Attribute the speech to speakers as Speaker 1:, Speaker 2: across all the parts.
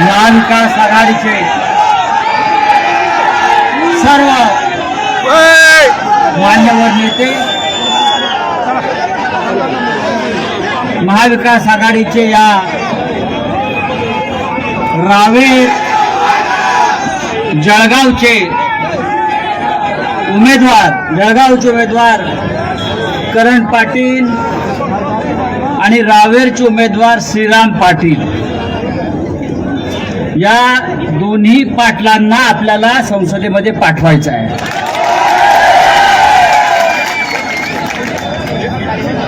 Speaker 1: महाविकास आघाडीचे सर्व मान्यवर नेते महाविकास आघाडीचे या रावेर जळगावचे उमेदवार जळगावचे उमेदवार करण पाटील आणि रावेरचे उमेदवार श्रीराम पाटील. या दोन्ही पाटलांना आपल्याला संसदेमध्ये पाठवायचं आहे.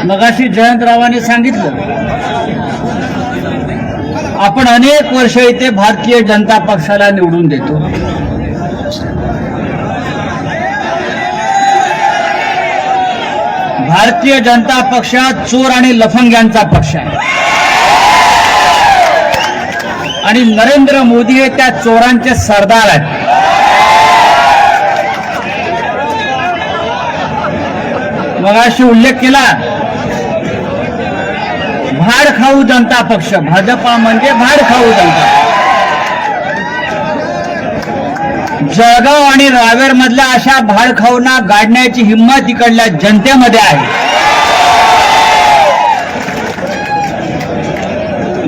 Speaker 1: मगाशी जयंतरावाने सांगितलं आपण अनेक वर्ष इथे भारतीय जनता पक्षाला निवडून देतो. भारतीय जनता पक्षात चोर आणि लफंग्यांचा पक्ष आहे. आणि नरेंद्र मोदी हे त्या चोरांचे सरदार आहेत. मगाशी उल्लेख केला भाड खाऊ जनता पक्ष भाजपा म्हणजे भाड खाऊ जनता जळगाव आणि रावेर मधल्या अशा भाडखाऊंना गाडण्याची हिंमत इकडल्या जनतेमध्ये आहे.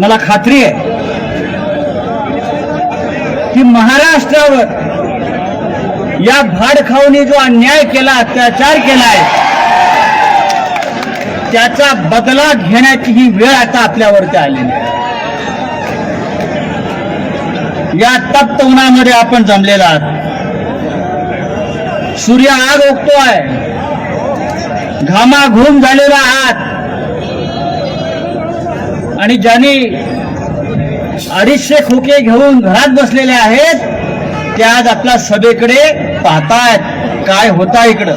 Speaker 1: मला खात्री आहे की महाराष्ट्रावर या भाडखाऊने जो अन्याय केला अत्याचार केलाय त्याचा बदला घेण्याची ही वेळ आता आपल्यावरती आलेली आहे. या तप्त उन्हामध्ये आपण जमलेला आहात. सूर्य आग ओकतोय घामाघूम झालेला आहात. आणि ज्यांनी अडीचशे खोके घेऊन घरात बसलेले आहेत. ते आज आपल्या सभेकडे पाहतायत. काय होता इकडं?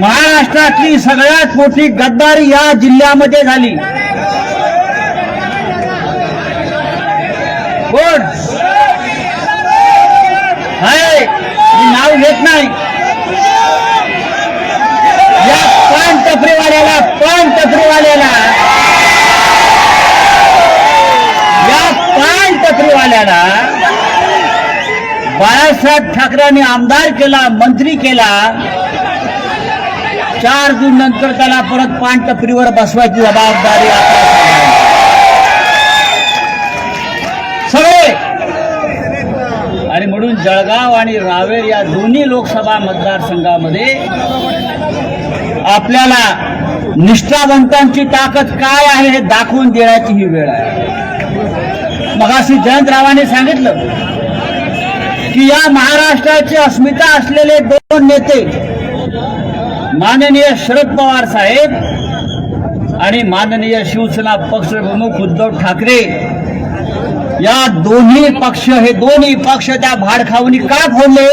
Speaker 1: महाराष्ट्रातली सगळ्यात मोठी गद्दारी या जिल्ह्यामध्ये झाली. कोण? हाय मी नाव घेत नाही. या पान टपरीवाल्याला पान टपरीवाल्याला या पान टपरीवाल्याला बाळासाहेब ठाकरेंनी आमदार केला मंत्री केला चार जून नंतर त्याला परत पानटपरीवर बसवायची जबाबदारी सगळे. आणि म्हणून जळगाव आणि रावेर या दोन्ही लोकसभा मतदारसंघामध्ये आपल्याला निष्ठावंतांची ताकद काय आहे हे दाखवून देण्याची ही वेळ आहे. मगाशी जयंतरावांनी सांगितलं की या महाराष्ट्राची अस्मिता असलेले दोन नेते माननीय शरद पवार साहेब आणि माननीय शिवसेना पक्षप्रमुख उद्धव ठाकरे. या दोन्ही पक्ष हे दोन्ही पक्ष त्या भाडखाऊनी का फोडले?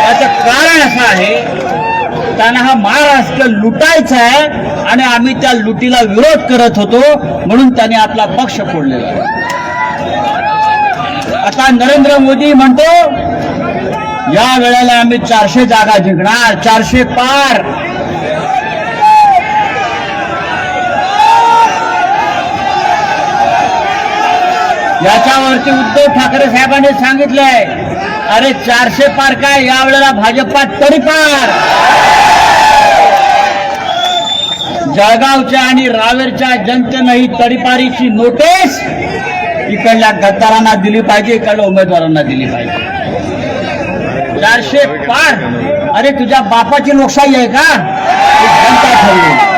Speaker 1: याचं कारण असं आहे त्यांना हा महाराष्ट्र लुटायचा आहे. आणि आम्ही त्या लुटीला विरोध करत होतो म्हणून त्याने आपला पक्ष फोडलेला. आता नरेंद्र मोदी म्हणतो या वेळेला आम्ही चारशे जागा जिंकणार चारशे पार. याच्यावरती उद्धव ठाकरे साहेबांनी सांगितलंय अरे चारशे पार काय? यावेळेला भाजपात तरी पार. जळगावच्या आणि रावेरच्या जनतेनं ही तडीपारीची नोटीस इकडल्या गद्दारांना दिली पाहिजे इकडल्या उमेदवारांना दिली पाहिजे. चारशे पार. अरे तुझ्या बापाची लोकशाही आहे का? जनता ठरली.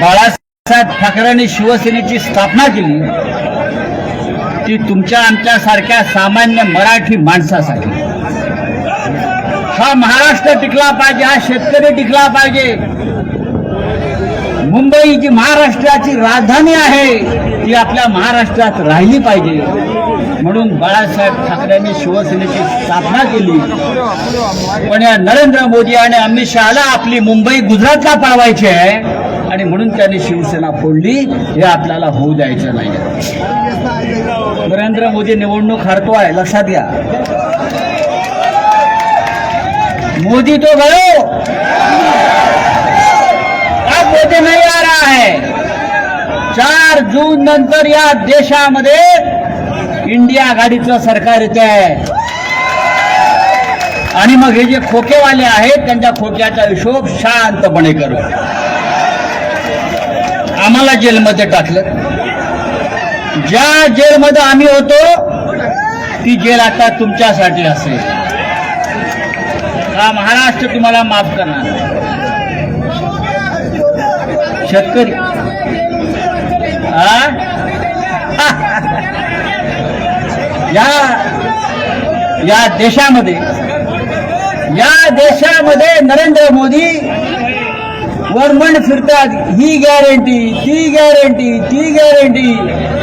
Speaker 1: बाळासाहेब ठाकरेंनी शिवसेनेची स्थापना केली. ती तुमच्या आमच्यासारख्या सामान्य मराठी माणसासाठी. हा महाराष्ट्र टिकला पाहिजे हा शेतकरी टिकला पाहिजे. मुंबई जी महाराष्ट्राची राजधानी आहे ती आपल्या महाराष्ट्रात राहिली पाहिजे. म्हणून बाळासाहेब ठाकरेंनी शिवसेनेची स्थापना केली. पण या नरेंद्र मोदी आणि अमित शहाला आपली मुंबई गुजरातला पळवायची आहे आणि म्हणून त्यांनी शिवसेना फोडली हे आपल्याला होऊ द्यायचं नाही नरेंद्र मोदी निवडणूक हरतोय लक्षात घ्या. मोदी तो गयो अब मोदी नाही आ रहा है. चार जून नंतर या देशामध्ये इंडिया आघाडीचं सरकार येते आहे आणि मग हे जे खोकेवाले आहेत त्यांच्या खोक्याचा हिशोब शांतपणे करू. आम्हाला जेलमध्ये टाकलं. ज्या जेलमध्ये आम्ही होतो ती जेल आता तुमच्यासाठी असेल. हा महाराष्ट्र तुम्हाला माफ करणार. शेतकरी. हा? या या देशामध्ये या देशामध्ये नरेंद्र मोदी वरमण फिरतात ही गॅरंटी ती गॅरंटी ती गॅरंटी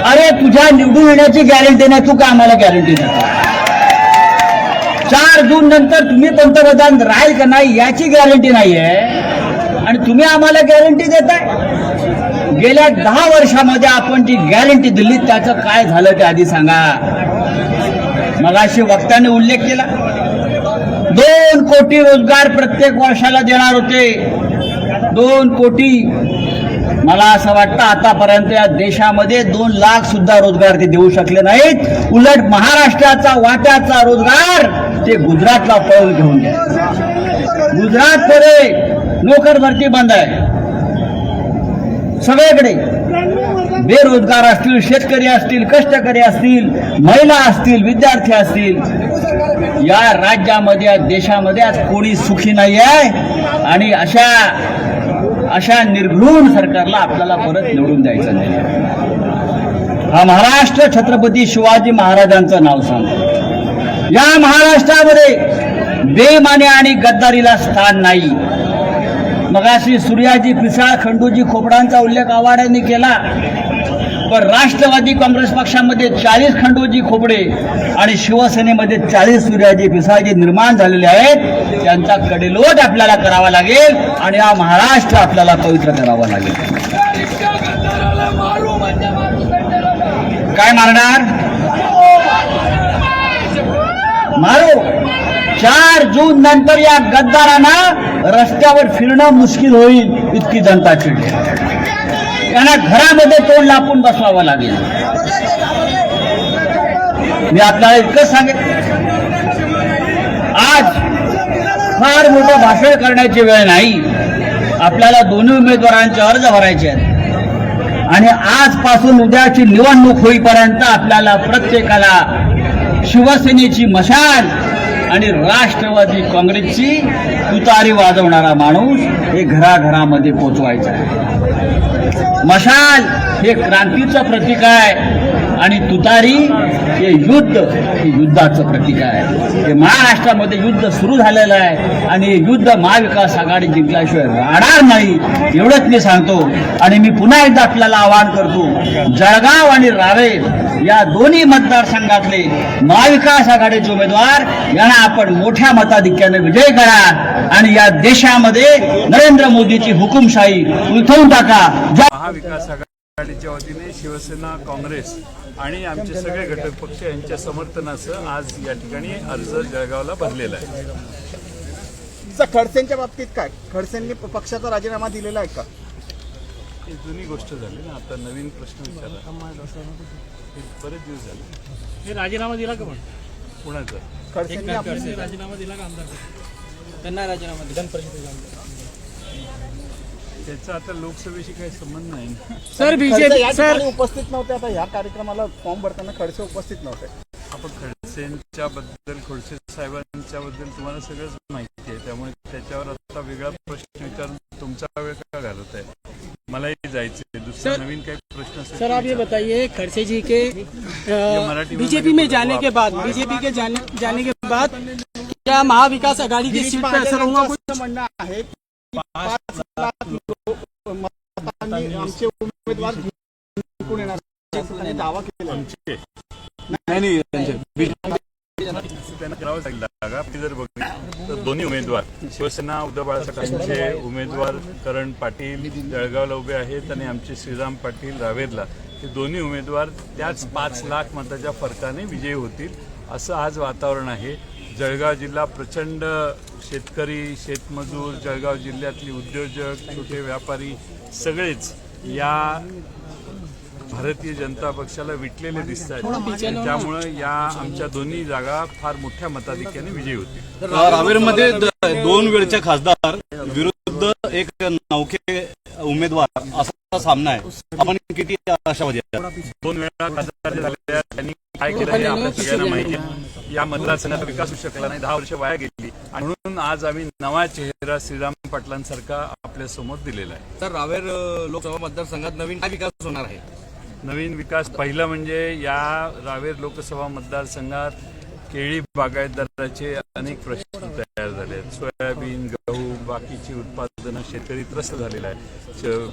Speaker 1: अरे तुझ्या निवडून येण्याची गॅरंटी नाही तू का आम्हाला गॅरंटी देतो. चार जून नंतर तुम्ही पंतप्रधान राहील का नाही याची गॅरंटी नाहीये. आणि तुम्ही आम्हाला गॅरंटी देताय. गेल्या दहा वर्षामध्ये आपण जी गॅरंटी दिली त्याचं काय झालं ते आधी सांगा. मगाशी वक्त्याने उल्लेख केला. दोन कोटी रोजगार प्रत्येक वर्षाला देणार होते. दोन कोटी. मला असं वाटतं आतापर्यंत या देशामध्ये दोन लाख सुद्धा रोजगार ते देऊ शकले नाहीत. उलट महाराष्ट्राचा वाट्याचा रोजगार ते गुजरातला पळून घेऊन गेले. गुजरातमध्ये नोकर भरती बंद आहे. सगळीकडे. बेरोजगार असतील शेतकरी असतील कष्टकरी असतील महिला असतील विद्यार्थी असतील. या राज्यामध्ये या देशामध्ये आज कोणी सुखी नाही आहे आणि अशा अशा निर्घृण सरकारला आपल्याला परत निवडून द्यायचं नाही. हा महाराष्ट्र छत्रपती शिवाजी महाराजांचं नाव सांगतो या महाराष्ट्रामध्ये बेमाने आणि गद्दारीला स्थान नाही. मगाशी सूर्याजी पिसाळ खंडूजी खोपडांचा उल्लेख आव्हाड्यांनी केला. पण राष्ट्रवादी काँग्रेस पक्षामध्ये चाळीस खंडोजी खोपडे आणि शिवसेनेमध्ये चाळीस सूर्याजी पिसाळजी निर्माण झालेले आहेत. त्यांचा कडेलोट आपल्याला करावा लागेल आणि हा महाराष्ट्र आपल्याला पवित्र करावा लागेल. काय मारणार? मारू. चार जून नंतर या गद्दारांना रस्त्यावर फिरणं मुश्किल होईल इतकी जनता चिडली. त्यांना घरामध्ये तोंड लापून बसवावं लागेल. मी आपल्याला इतकंच सांगेन आज फार मोठं भाषण करण्याची वेळ नाही. आपल्याला दोन्ही उमेदवारांचे अर्ज भरायचे आहेत. आणि आजपासून उद्याची निवडणूक होईपर्यंत आपल्याला प्रत्येकाला शिवसेनेची मशाल आणि राष्ट्रवादी काँग्रेसची तुतारी वाजवणारा माणूस हे घराघरामध्ये पोचवायचा आहे. मशाल हे क्रांतीचं प्रतीक आहे. आणि तुतारी हे युद्ध हे युद्धाचं प्रतीक आहे. हे महाराष्ट्रामध्ये युद्ध सुरू झालेलं आहे आणि हे युद्ध महाविकास आघाडी जिंकल्याशिवाय राहणार नाही एवढंच मी सांगतो. आणि मी पुन्हा एकदा आपल्याला आवाहन करतो जळगाव आणि रावेर या दोन्ही मतदारसंघातले महाविकास आघाडीचे उमेदवार यांना आपण मोठ्या मताधिक्याने विजय करा आणि या देशामध्ये नरेंद्र मोदीची हुकुमशाही उलथवून टाका.
Speaker 2: महाविकास आघाडीच्या वतीने शिवसेना काँग्रेस आणि आमचे सगळे घटक पक्ष यांच्या समर्थनासह आज या ठिकाणी अर्ज जळगावला भरलेला आहे.
Speaker 3: खडसेंच्या बाबतीत काय? खडसेंनी पक्षाचा राजीनामा दिलेला आहे का?
Speaker 2: ही जुनी गोष्ट झाली ना आता नवीन प्रश्न विचारला बरेच दिवस झाले.
Speaker 4: हे राजीनामा दिला का पण?
Speaker 2: कुणाचं?
Speaker 3: खडसेंनी आपली
Speaker 4: राजीनामा दिला का आमदार त्यांना राजीनामा दिला.
Speaker 2: त्याचा आता लोकसभेशी काही संबंध नाही ना.
Speaker 4: सर
Speaker 3: या ठिकाणी उपस्थित नव्हते आता ह्या कार्यक्रमाला फॉर्म भरताना खडसे उपस्थित नव्हते.
Speaker 2: आपण खडसेंच्या बद्दल खडसे साहेबांच्या बद्दल तुम्हाला सगळंच माहिती आहे. त्यामुळे त्याच्यावर आता वेगळा प्रश्न विचारून तुमचा वेळ का घालवत आहे? मलाही जायचंय. दुसरा
Speaker 4: सर-
Speaker 2: नवीन काही प्रश्न असेल
Speaker 4: सर आप ये बताइए खड़से जी के बीजेपी में जाने
Speaker 2: वो
Speaker 4: के बाद बीजेपी के जाने जाने के बाद क्या महाविकास आघाड़ी की सीट पर असर होगा कुछ?
Speaker 3: असं म्हणणं आहे पाच लाख लोक मतांनी आमचे उमेदवार जिंकून येणार असं दावा केला
Speaker 2: आमचे नाही नाही त्यांचे त्यांना करावं लागेल जागा जर बघितलं तर दोन्ही उमेदवार शिवसेना उद्धव बाळासाहेबांचे उमेदवार करण पाटील जळगावला उभे आहेत आणि आमचे श्रीराम पाटील रावेरला हे दोन्ही उमेदवार त्याच पाच लाख मताच्या फरकाने विजयी होतील असं आज वातावरण आहे जळगाव जिल्हा प्रचंड शेतकरी शेतमजूर जळगाव जिल्ह्यातली उद्योजक छोटे व्यापारी सगळेच या भारतीय जनता पक्षाला विटलेले दिसत आहेत त्यामुळे या आमच्या दोन्ही जागा फार मोठ्या मताधिक्याने विजयी होतील.
Speaker 5: रावेरमध्ये दोन वेळचे खासदार विरुद्ध एक नौके उमेदवार असा सामना आहे. आपण किती आशावादी आहात?
Speaker 2: दोन वेळा खासदार झाले आहेत. त्यांनी काय केलं हे आपल्या सगळ्यांना माहिती आहे. या मतदारसंघाचा विकास होऊ शकला नाही. दहा वर्ष वाया गेली. आणि म्हणून आज आम्ही नवा चेहरा श्रीराम पाटलांसारखा आपल्यासमोर दिलेला आहे.
Speaker 6: तर रावेर लोकसभा मतदारसंघात नवीन काय विकास होणार आहे?
Speaker 2: नवीन विकास पहिला म्हणजे या रावेर लोकसभा मतदारसंघात केळी बागायतदाराचे अनेक प्रश्न तयार झाले आहेत. सोयाबीन गहू बाकीची उत्पादनं शेतकरी त्रस्त झालेला आहे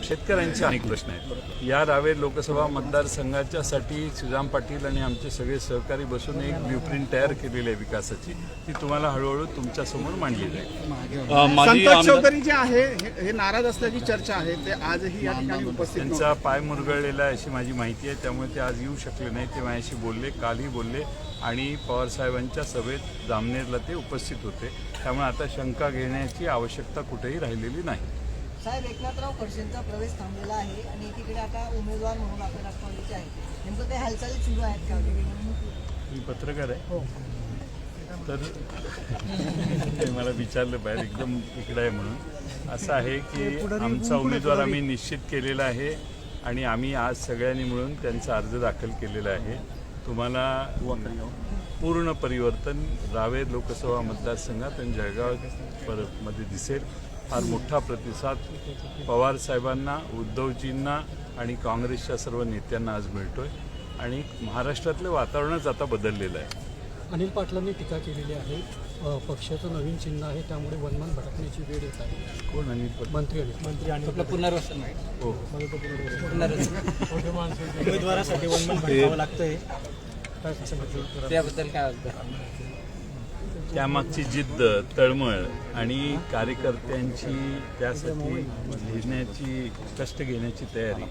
Speaker 2: शेतकऱ्यांचे अनेक प्रश्न आहेत. या रावेर लोकसभा मतदारसंघाच्यासाठी श्रीराम पाटील आणि आमचे सगळे सहकारी बसून एक ब्ल्यूप्रिंट तयार केलेली आहे विकासाची. ती तुम्हाला हळूहळू तुमच्यासमोर मांडली जाईल.
Speaker 3: जे आहे हे नाराज असल्याची चर्चा आहे. ते आजही या ठिकाणी उपस्थित नव्हते.
Speaker 2: त्यांचा पाय मुरगळलेला आहे अशी माझी माहिती आहे. त्यामुळे ते आज येऊ शकले नाही. ते माझ्याशी बोलले कालही बोलले आणि पवार साहेबांच्या सभेत जामनेरला ते उपस्थित होते. त्यामुळे आता शंका घेण्याची आवश्यकता कुठेही राहिलेली नाही.
Speaker 7: साहेब एकनाथराव खडसेंचा प्रवेश थांबलेला आहे आणि एकीकडे आता उमेदवार म्हणून आपल्या राष्ट्रवादीचे आहे नेमकं काही हालचाली सुरू आहेत का?
Speaker 2: मी पत्रकार आहे. तर ते मला विचारलं बाहेर एकदम इकडे आहे म्हणून. असं आहे की आमचा उमेदवार आम्ही निश्चित केलेला आहे आणि आम्ही आज सगळ्यांनी मिळून त्यांचा अर्ज दाखल केलेला आहे. तुम्हाला पूर्ण परिवर्तन रावेर लोकसभा मतदारसंघात आणि जळगाव पर- मध्ये दिसेल. फार मोठा प्रतिसाद पवार साहेबांना उद्धवजींना आणि काँग्रेसच्या सर्व नेत्यांना आज मिळतोय. आणि महाराष्ट्रातलं वातावरणच आता बदललेलं आहे.
Speaker 4: अनिल पाटलांनी टीका केलेली आहे. पक्षाचं नवीन चिन्ह आहे त्यामुळे वनमान भटकण्याची वेळ येत आहे.
Speaker 2: कोण प-
Speaker 4: मंत्री मंत्री आणि आपलं पुनर्वसन
Speaker 2: हो.
Speaker 4: उमेदवारासाठी वनमान भटकावं लागतंय.
Speaker 6: त्याबद्दल काय वाटतं?
Speaker 2: त्यामागची जिद्द तळमळ आणि कार्यकर्त्यांची त्यासाठी लिहिण्याची कष्ट घेण्याची तयारी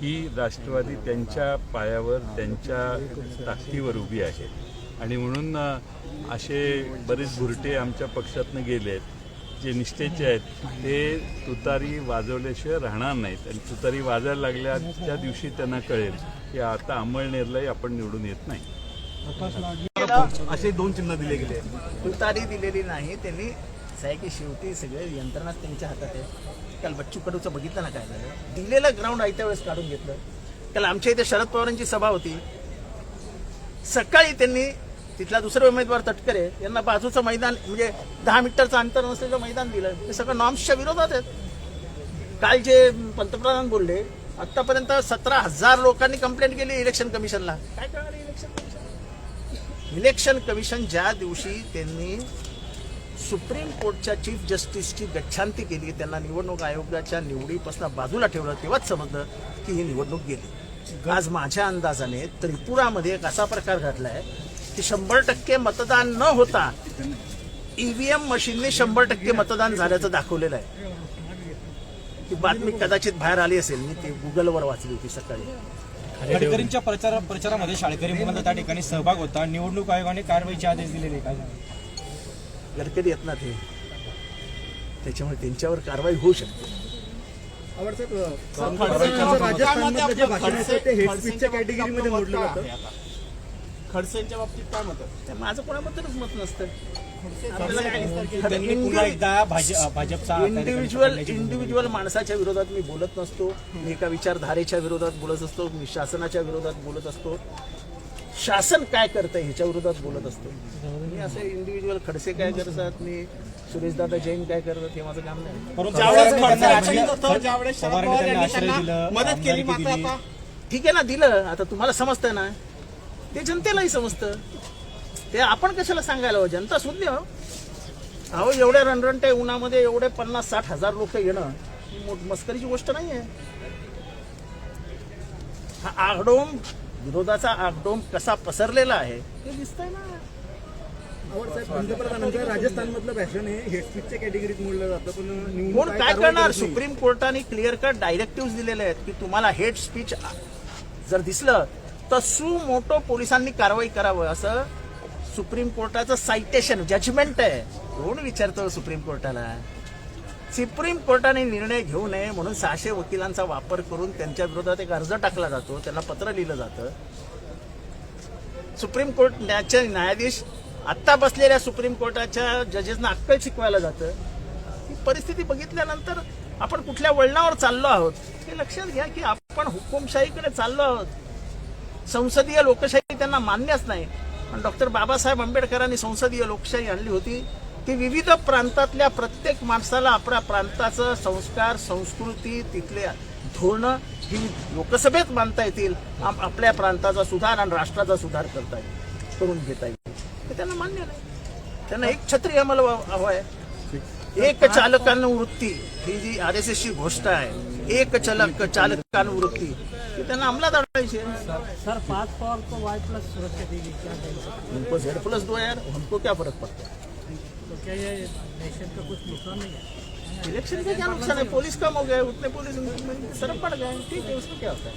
Speaker 2: ही राष्ट्रवादी त्यांच्या पायावर त्यांच्या ताकदीवर उभी आहे. आणि म्हणून असे बरेच भुरटे आमच्या पक्षातनं गेले आहेत जे निष्ठेचे आहेत. ते तुतारी वाजवल्याशिवाय राहणार नाहीत. आणि तुतारी वाजायला लागल्या त्या दिवशी त्यांना कळेल की आता अंमळनेरलाही आपण निवडून येत नाही.
Speaker 5: असे दोन चिन्ह दिले गेले.
Speaker 8: तुतारी दिलेली नाही त्यांनी असं आहे की शेवटी सगळे यंत्रणाच त्यांच्या हातात आहे. काल बच्चू कडूचं बघितलं ना काय झालं? दिलेलं ग्राउंड आयत्या वेळेस काढून घेतलं. काल आमच्या इथे शरद पवारांची सभा होती. सकाळी त्यांनी तिथला दुसरे उमेदवार तटकरे यांना बाजूचं मैदान म्हणजे दहा मीटरचं अंतर नसलेलं मैदान दिलं. ते सगळं नॉर्म्सच्या विरोधात आहेत. काल जे पंतप्रधान बोलले आतापर्यंत सतरा हजार लोकांनी कंप्लेंट केली इलेक्शन कमिशनला काय करणार इलेक्शन कमिशन इलेक्शन कमिशन ज्या दिवशी त्यांनी सुप्रीम कोर्टच्या चीफ जस्टिसची गच्छांती केली त्यांना निवडणूक आयोगाच्या निवडीपासून बाजूला ठेवलं तेव्हाच समजलं की ही निवडणूक गेली. आज माझ्या अंदाजाने त्रिपुरामध्ये एक असा प्रकार घडलाय की शंभर टक्के मतदान न होता ईव्हीएम मशीनने शंभर टक्के मतदान झाल्याचं दाखवलेलं आहे. ती बातमी कदाचित बाहेर आली असेल. मी ती गुगलवर वाचली होती सकाळी.
Speaker 4: गडकरींच्या प्रचार प्रचारामध्ये शाळकरी मुलांचा त्या ठिकाणी सहभाग होता. निवडणूक आयोगाने कारवाईचे आदेश दिलेले काय
Speaker 8: गडकरी येत ना ते. त्याच्यामुळे त्यांच्यावर कारवाई होऊ शकते.
Speaker 3: खडसेंच्या बाबतीत काय मत
Speaker 8: माझं कोणाबद्दलच मत नसतं.
Speaker 3: त्यांनी पुन्हा एकदा भाजपचा
Speaker 8: इंडिव्हिज्युअल इंडिव्हिज्युअल माणसाच्या विरोधात मी बोलत नसतो. मी एका विचारधारेच्या विरोधात बोलत असतो. मी शासनाच्या विरोधात बोलत असतो. शासन काय करतंय ह्याच्या विरोधात बोलत असतो. मी असे इंडिव्हिज्युअल खडसे काय करतात? मी सुरेशदादा जैन काय करतात हे माझं काम नाही.
Speaker 3: मदत केली
Speaker 8: ठीक आहे ना दिलं. आता तुम्हाला समजतंय ना? ते जनतेलाही समजतं. ते आपण कशाला सांगायला हवं जनता सुज्ञ हो. अहो एवढ्या रणरणट्या उन्हामध्ये एवढे पन्नास साठ हजार लोक येणं ही मोठ मस्करीची गोष्ट नाही आहे हा आगडोम विरोधाचा आगडोम कसा पसरलेला आहे हे दिसतंय ना
Speaker 3: राजस्थान मधलं भाषण हे हेड स्पीचच्या कॅटेगरीत मोडलं जातं पण निवडणूक
Speaker 8: कोण
Speaker 3: आयोग
Speaker 8: काय करणार. सुप्रीम कोर्टाने क्लिअर कट डायरेक्टिव्ह दिलेले आहेत की तुम्हाला हेड स्पीच जर दिसलं तर सु मोठो पोलिसांनी कारवाई करावं असं सुप्रीम कोर्टाचं सायटेशन जजमेंट आहे. कोण विचारतो सुप्रीम कोर्टाला? सुप्रीम कोर्टाने निर्णय घेऊ नये म्हणून सहाशे वकिलांचा वापर करून त्यांच्या विरोधात एक अर्ज टाकला जातो त्यांना पत्र लिहिलं जातं. सुप्रीम कोर्टाचे न्यायाधीश आत्ता बसलेल्या सुप्रीम कोर्टाच्या जजेसना अक्कल शिकवायला जातं. ही परिस्थिती बघितल्यानंतर आपण कुठल्या वळणावर चाललो आहोत हे लक्षात घ्या की आपण हुकुमशाहीकडे चाललो आहोत. संसदीय लोकशाही त्यांना मान्यच नाही. पण डॉक्टर बाबासाहेब आंबेडकरांनी संसदीय लोकशाही आणली होती. ती विविध प्रांतातल्या प्रत्येक माणसाला आपल्या प्रांताचं संस्कार संस्कृती तिथले धोरणं ही लोकसभेत मानता येतील आप- आपल्या प्रांताचा सुधार आणि राष्ट्राचा सुधार करता येईल करून घेता येईल. हे त्यांना मान्य नाही. त्यांना एक छत्री आम्हाला हवं आहे. एक चालकांवृत्ती ही जी आर एस एसची घोषणा आहे. एक चालक चालकांवृत्ती.
Speaker 4: सर को वाई प्लस सुरक्षा देगी क्या कहेंगे
Speaker 8: उनको जेड प्लस दो यार हमको क्या फ़र्क पड़ता है
Speaker 4: तो क्या ये नेशन का कुछ नुकसान नहीं है
Speaker 8: इलेक्शन का क्या नुकसान है पुलिस कम हो गए उतने पुलिस में पड़ गए ठीक है उसमें क्या होता है